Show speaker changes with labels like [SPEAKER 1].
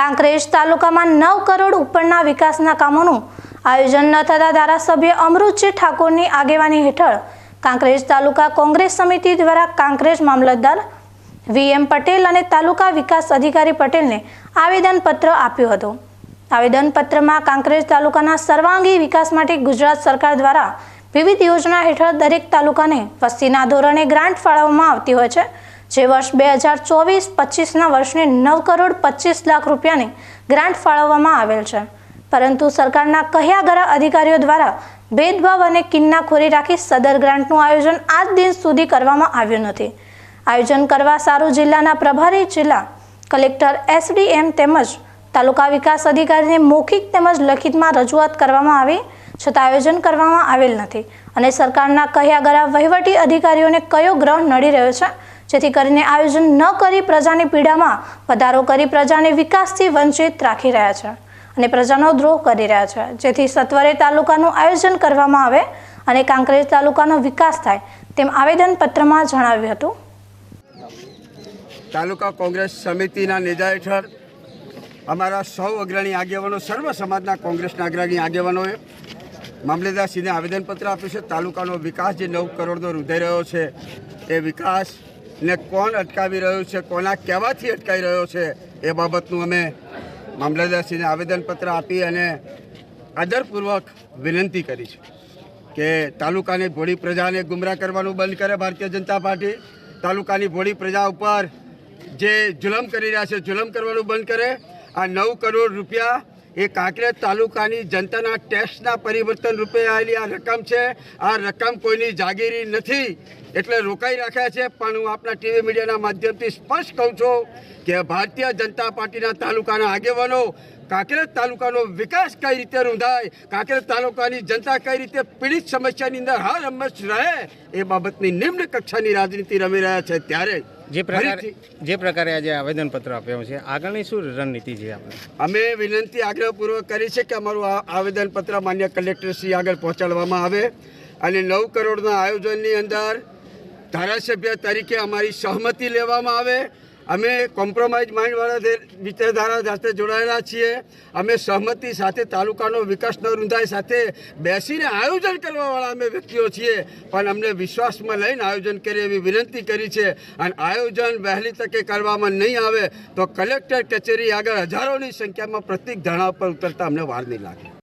[SPEAKER 1] કાંકરેજ તાલુકામાં નવ કરોડ ઉપરના વિકાસના કામોનું આયોજન ન થતા ધારાસભ્ય અમૃતજી ઠાકોરની આગેવાની હેઠળ કાંકરેજ તાલુકા કોંગ્રેસ સમિતિ દ્વારા કાંકરેજ મામલતદાર વીએમ પટેલ અને તાલુકા વિકાસ અધિકારી પટેલને આવેદનપત્ર આપ્યું હતું. આવેદનપત્રમાં કાંકરેજ તાલુકાના સર્વાંગી વિકાસ માટે ગુજરાત સરકાર દ્વારા વિવિધ યોજના હેઠળ દરેક તાલુકાને વસ્તીના ધોરણે ગ્રાન્ટ ફાળવવામાં આવતી હોય છે. જે વર્ષ બે હજાર ચોવીસ પચીસના વર્ષને નવ કરોડ પચીસ લાખ રૂપિયાની ગ્રાન્ટ ફાળવવામાં આવેલ છે. પરંતુ સરકારના કહ્યા ગરા અધિકારીઓ દ્વારા ભેદભાવ અને કિન્નાખોરી રાખી સદર ગ્રાન્ટનું આયોજન આજ દિન સુધી કરવામાં આવ્યું નથી. આયોજન કરવા સારું જિલ્લાના પ્રભારી જિલ્લા કલેક્ટર એસડીએમ તેમજ તાલુકા વિકાસ અધિકારીને મૌખિક તેમજ લખિતમાં રજૂઆત કરવામાં આવી, છતાં આયોજન કરવામાં આવેલ નથી. અને સરકારના કહ્યા ગરા વહીવટી અધિકારીઓને કયો ગ્રહ નડી રહ્યો છે જેથી કરીને આયોજન ન કરી પ્રજાની પીડામાં વધારો કરી પ્રજાને વિકાસથી વંચિત રાખી રહ્યા છે અને પ્રજાનો દ્રોહ કરી રહ્યા છે. જેથી સત્વરે તાલુકાનું આયોજન કરવામાં આવે અને કાંકરેજ તાલુકાનો વિકાસ થાય તેમ આવેદનપત્રમાં જણાવ્યું હતું.
[SPEAKER 2] તાલુકા કોંગ્રેસ સમિતિના નેજા હેઠળ અમારા સૌ અગ્રણી આગેવાનો, સર્વ સમાજના કોંગ્રેસના અગ્રણી આગેવાનોએ મામલેદારશ્રીને આવેદનપત્ર આપ્યું છે. તાલુકાનો વિકાસ જે નવ કરોડનો રૂધાઈ રહ્યો છે, એ વિકાસને કોણ અટકાવી રહ્યું છે, કોના કહેવાથી અટકાઈ રહ્યો છે, એ બાબતનું અમે મામલતદારશ્રીને આવેદનપત્ર આપી અને આદરપૂર્વક વિનંતી કરી છે કે તાલુકાની ભોળી પ્રજાને ગુમરાહ કરવાનું બંધ કરે ભારતીય જનતા પાર્ટી. તાલુકાની ભોળી પ્રજા ઉપર જે જુલમ કરી રહ્યા છે, જુલમ કરવાનું બંધ કરે. આ નવ કરોડ રૂપિયા એ કાંકરેજ તાલુકાની જનતાના ટેક્સના પરિવર્તન રૂપે આવેલી આ રકમ છે. આ રકમ કોઈની જાગીરી નથી. એટલે રોકાઈ રાખ્યા છે પણ હું આપણા ટીવી મીડિયાના માધ્યમથી સ્પષ્ટ કહું છું કે ભારતીય જનતા પાર્ટીના તાલુકાના આગેવાનો કાંકરેજ તાલુકાનો વિકાસ કઈ રીતે રૂંધાય કાંકરેજ તાલુકાની જનતા કઈ રીતે પીડિત સમસ્યાની અંદર હર હંમેશ રહે એ બાબતની નિમ્ન કક્ષાની રાજનીતિ રમી રહ્યા છે ત્યારે
[SPEAKER 3] જે. પ્રકારે જે પ્રકારે આજે આવેદનપત્ર આપ્યું છે આગળની શું રણનીતિ છે આપણે
[SPEAKER 2] અમે વિનંતી આગ્રહપૂર્વક કરી છે કે અમારું આ આવેદનપત્ર માન્ય કલેક્ટરશ્રી આગળ પહોંચાડવામાં આવે અને નવ કરોડના આયોજનની અંદર ધારાસભ્ય તરીકે અમારી સહમતિ લેવામાં આવે. અમે કોમ્પ્રોમાઇઝ માઇન્ડવાળા વિચારધારા સાથે જોડાયેલા છીએ. અમે સહમતિ સાથે તાલુકાનો વિકાસ ન સાથે બેસીને આયોજન કરવાવાળા અમે વ્યક્તિઓ છીએ. પણ અમને વિશ્વાસમાં લઈને આયોજન કરીએ એવી વિનંતી કરી છે. અને આયોજન વહેલી તકે કરવામાં નહીં આવે તો કલેક્ટર કચેરી આગળ હજારોની સંખ્યામાં પ્રત્યેક ધરણા પર ઉતરતા અમને વાર નહીં લાગે.